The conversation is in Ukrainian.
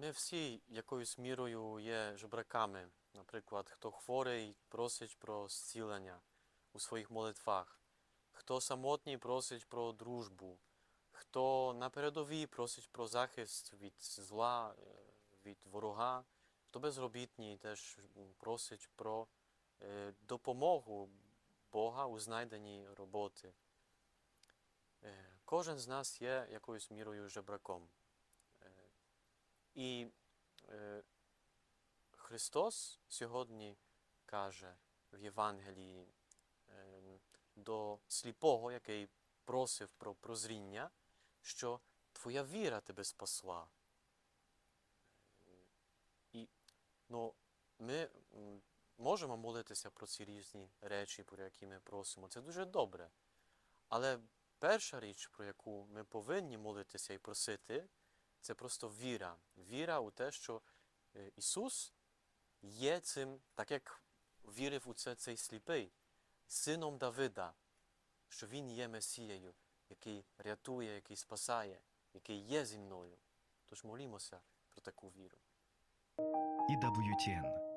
Ми всі якоюсь мірою є жебраками. Наприклад, хто хворий, просить про зцілення у своїх молитвах, хто самотній просить про дружбу, хто на передовій просить про захист від зла, е, від ворога, хто безробітний теж просить про е, допомогу Бога у знайденні роботи. Е, Кожен з нас є якоюсь мірою жебраком. І е, Христос сьогодні каже в Євангелії е, до сліпого, який просив про прозріння, що твоя віра тебе спасла. І ну, ми можемо молитися про ці різні речі, про які ми просимо. Це дуже добре. Але перша річ, про яку ми повинні молитися і просити, це просто віра. Віра у те, що е, Ісус є цим, так як вірив у це цей сліпий, сином Давида, що Він є Месією, який рятує, який спасає, який є зі мною. Тож молімося про таку віру. EWTN